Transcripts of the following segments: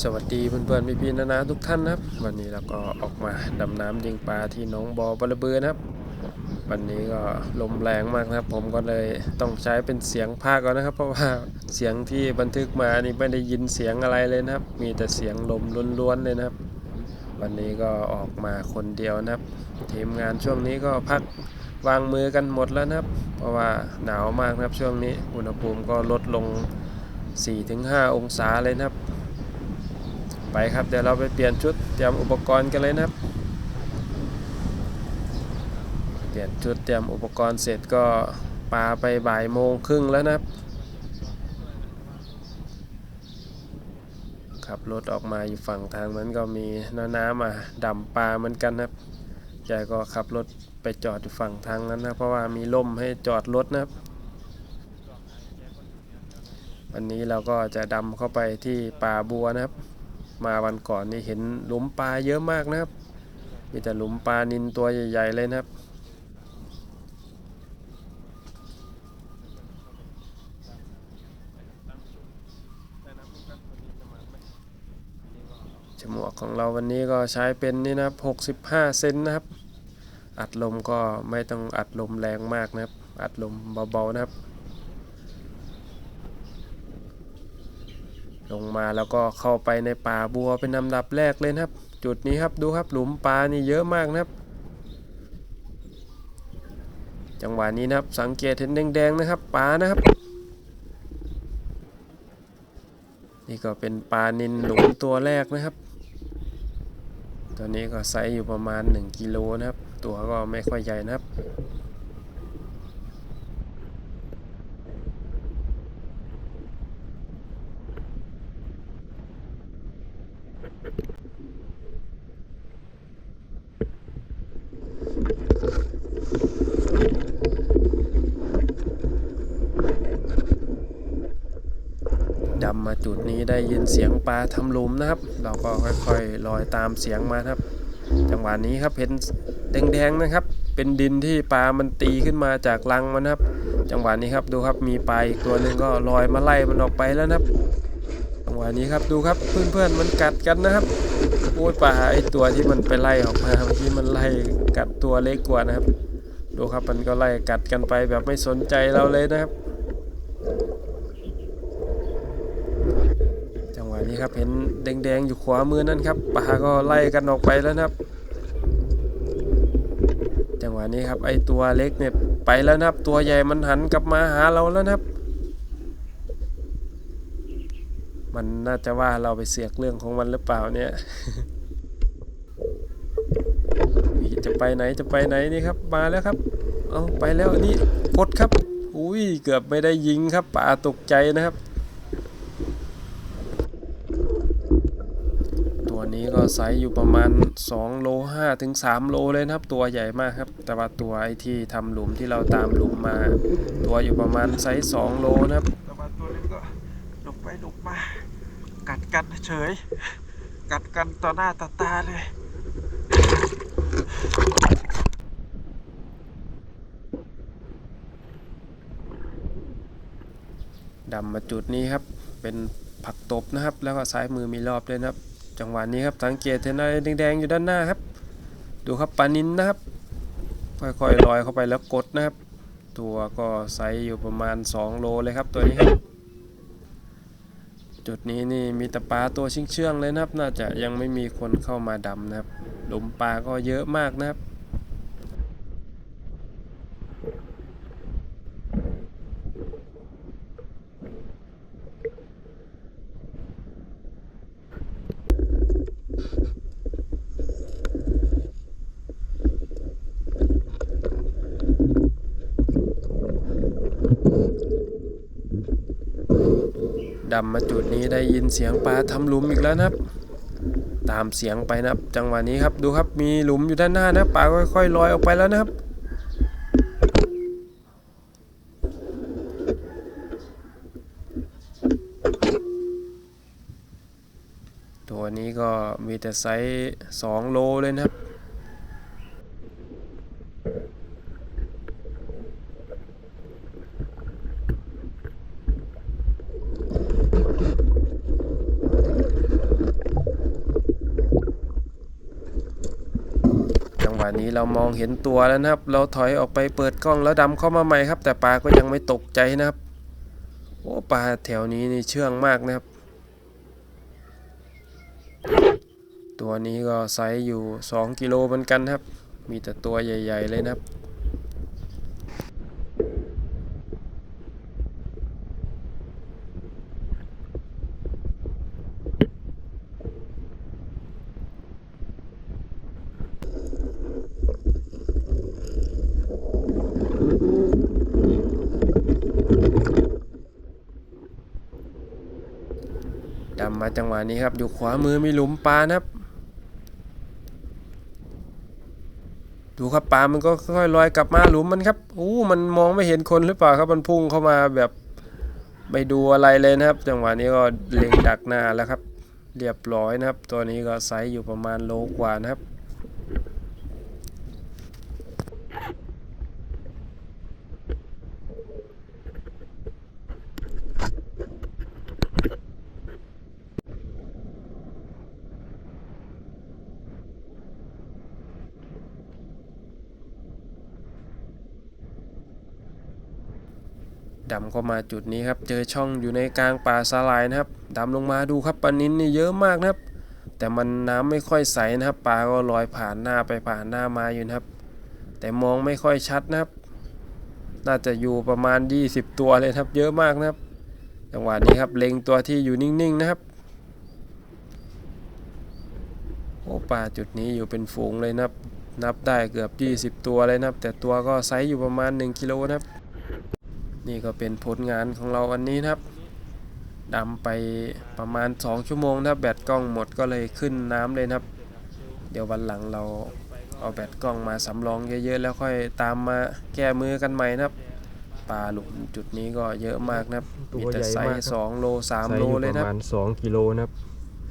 สวัสดีเพื่อนๆพี่ๆนานาทุกท่านนะครับ วันนี้เราก็ออกมาดำน้ำยิงปลาที่หนองบอบระเบือนะครับ วันนี้ก็ลมแรงมากนะครับ ผมก็เลยต้องใช้เป็นเสียงภาคก่อนนะครับ เพราะว่าเสียงที่บันทึกมานี่ไม่ได้ยินเสียงอะไรเลยนะครับ มีแต่เสียงลมล้วนๆเลยนะครับ วันนี้ก็ออกมาคนเดียวนะครับ ทีมงานช่วงนี้ก็พักวางมือกันหมดแล้วนะครับ เพราะว่าหนาวมากนะครับช่วงนี้อุณหภูมิก็ลดลง 4-5 องศาเลยนะครับ ไปครับเดี๋ยวเราไปเปลี่ยนชุดเตรียมอุปกรณ์กันเลยนะครับเปลี่ยนชุดเตรียมอุปกรณ์เสร็จก็ปาไปบ่ายโมงครึ่งแล้วนะครับขับรถออกมาอยู่ฝั่งทางนั้นก็มีน้าน้ามาดำปลาเหมือนกันนะครับแกก็ขับรถไปจอดอยู่ฝั่งทางนั้นนะเพราะว่ามีล่มให้จอดรถนะครับ วันนี้เราก็จะดำเข้าไปที่ป่าบัวนะครับ มาวันก่อนนี่เห็นหลุมปลาเยอะมากนะครับ มีแต่หลุมปลานินตัวใหญ่ๆเลยนะครับฉมวกของเราวันนี้ก็ใช้เป็นนี่นะครับ 65 เซนนะครับ อัดลมก็ไม่ต้องอัดลมแรงมากนะครับ อัดลมเบาๆนะครับ ลงมาแล้วก็เข้าไปในป่าบัวเป็นลำดับแรกเลยครับ จุดนี้ครับดูครับหลุมปลานี่เยอะมากนะครับ จังหวะนี้นะครับสังเกตเห็นแดงๆนะครับปลานะครับ นี่ก็เป็นปลานินหลุมตัวแรกนะครับ ตัวนี้ก็ไซส์อยู่ประมาณ 1กิโลนะครับ ตัวก็ไม่ค่อยใหญ่นะครับ ดำมาจุดนี้ได้ยินเสียงปลาทำลุมนะครับ เราก็ค่อยๆลอยตามเสียงมาครับ จังหวะนี้ครับเห็นแดงๆนะครับ เป็นดินที่ปลามันตีขึ้นมาจากรังมันครับ จังหวะนี้ครับดูครับมีปลาอีกตัวหนึ่งก็ลอยมาไล่มันออกไปแล้วนะครับ จังหวะนี้ครับดูครับเพื่อนๆมันกัดกันนะครับโอ้ยปลาไอตัวที่มันไปไล่ออกมาเมื่อกี้มันไล่กัดตัวเล็กกว่านะครับ ดูครับมันก็ไล่กัดกันไปแบบไม่สนใจเราเลยนะครับ จังหวะนี้ครับเห็นแดงๆอยู่ขวามือนั่นครับปลาก็ไล่กันออกไปแล้วนะครับ จังหวะนี้ครับไอตัวเล็กเนี่ยไปแล้วนะครับ ตัวใหญ่มันหันกลับมาหาเราแล้วนะครับ มันน่าจะว่าเราไปเสียกเรื่องของมันหรือเปล่าเนี่ยจะไปไหนจะไปไหนนี่ครับมาแล้วครับเอาไปแล้วนี่กดครับอุ้ยเกือบไม่ได้ยิงครับป่าตกใจนะครับ ตัวนี้ ก็ไซส์อยู่ประมาณ2โล5ถึง3โลเลยนะครับ ตัวใหญ่มากครับ แต่ว่าตัวไอ้ที่ทำหลุมที่เราตามหลุมมา ตัวอยู่ประมาณไซส์2โลนะครับแต่ว่าตัวนี้ก็หลบไปหลบมากัดกันเฉย กัดกันต่อหน้าต่อตาเลยดำมาจุดนี้ครับ เป็นผักตบนะครับ แล้วก็ซ้ายมือมีรอบด้วยนะครับ จังหวะนี้ครับสังเกตเห็นอะไรแดงๆอยู่ด้านหน้าครับ ดูครับปลานินนะครับ ค่อยๆลอยเข้าไปแล้วกดนะครับ ตัวก็ไซส์อยู่ประมาณ 2 โลเลยครับตัวนี้ครับจุดนี้นี่มีแต่ปลาตัวเชื่องๆเลยนะครับ น่าจะยังไม่มีคนเข้ามาดำนะครับหลุมปลาก็เยอะมากนะครับ ดำมาจุดนี้ได้ยินเสียงปลาทำหลุมอีกแล้วนะครับ ตามเสียงไปนะครับ จังหวะนี้ครับดูครับมีหลุมอยู่ด้านหน้านะปลาค่อยๆลอยออกไปแล้วนะครับตัวนี้ก็มีแต่ไซส์2โลเลยนะครับ นี้เรามองเห็นตัวแล้วนะครับ เราถอยออกไปเปิดกล้องแล้วดำเข้ามาใหม่ครับ แต่ปลาก็ยังไม่ตกใจนะครับ โอ้ปลาแถวนี้นี่เชื่องมากนะครับ ตัวนี้ก็ไซส์อยู่ 2 กิโลเหมือนกันครับ มีแต่ตัวใหญ่ ๆ เลยนะครับ มาจังหวะนี้ครับ อยู่ขวามือมีหลุมปลานะครับ ดูครับปลามันก็ค่อยๆลอยกลับมาหลุมมันครับอู้มันมองไม่เห็นคนหรือเปล่าครับ มันพุ่งเข้ามาแบบไม่ดูอะไรเลยนะครับ จังหวะนี้ก็เล็งดักหน้าแล้วครับ เรียบร้อยนะครับ ตัวนี้ก็ไซส์อยู่ประมาณโลกว่านะครับ ดำเข้ามาจุดนี้ครับ เจอช่องอยู่ในกลางป่าสาลายนะครับดำลงมาดูครับปลานินนี่เยอะมากนะครับ แต่มันน้ำไม่ค่อยใสนะครับปลาก็ลอยผ่านหน้าไปผ่านหน้ามาอยู่นะครับ แต่มองไม่ค่อยชัดนะครับ น่าจะอยู่ประมาณ 20 ตัวเลยครับ เยอะมากนะครับจังหวะนี้ครับเล็งตัวที่อยู่นิ่งๆนะครับโอ้ปลาจุดนี้อยู่เป็นฝูงเลยนะครับ นับได้เกือบ 20 ตัวเลยนะครับ แต่ตัวก็ไซส์อยู่ประมาณ 1กิโลนะครับ นี่ก็เป็นผลงานของเราวันนี้นะครับดำไปประมาณ 2 ชั่วโมงนะครับแบตกล้องหมดก็เลยขึ้นน้ำเลยนะครับ เดี๋ยววันหลังเราเอาแบตกล้องมาสำรองเยอะๆแล้วค่อยตามมาแก้มือกันใหม่นะครับปลาหลุมจุดนี้ก็เยอะมากนะครับตัวมีแต่ใหญ่ไซมากครับส์สองโลสามไซส์โลอยู่เลยปนะระคมารับณ2กิโลนะครับ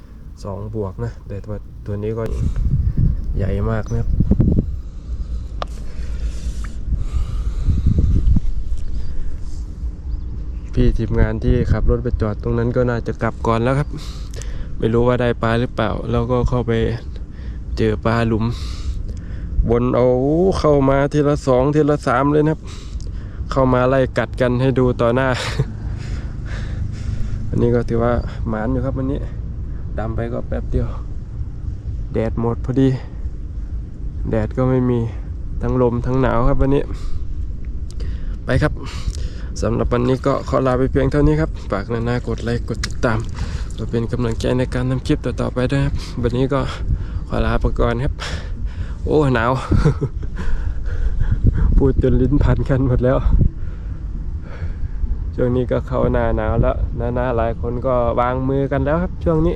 2บวกนะแต่ตัวตัวนี้ก็ใหญ่มากนะครับ พี่ทีมงานที่ขับรถไปจอดตรงนั้นก็น่าจะกลับก่อนแล้วครับ ไม่รู้ว่าได้ปลาหรือเปล่า แล้วก็เข้าไปเจอปลาหลุม บนเอาเข้ามาทีละสองทีละสามเลยนะครับ เข้ามาไล่กัดกันให้ดูต่อหน้า อันนี้ก็ถือว่าหมานอยู่ครับวันนี้ดำไปก็แป๊บเดียว แดดหมดพอดี แดดก็ไม่มีทั้งลมทั้งหนาวครับวันนี้ ไปครับ สำหรับวันนี้ก็ขอลาไปเพียงเท่านี้ครับฝากนานากดไลค์กดติดตามเพื่อเป็นกำลังใจในการทำคลิปต่อๆไปด้วยครับ วันนี้ก็ขอลาไปก่อนครับ โอ้หนาว พูดจนลิ้นพันกันหมดแล้วช่วงนี้ก็เข้าหน้าหนาวแล้วหน้าหน้าหลายคนก็วางมือกันแล้วครับ ช่วงนี้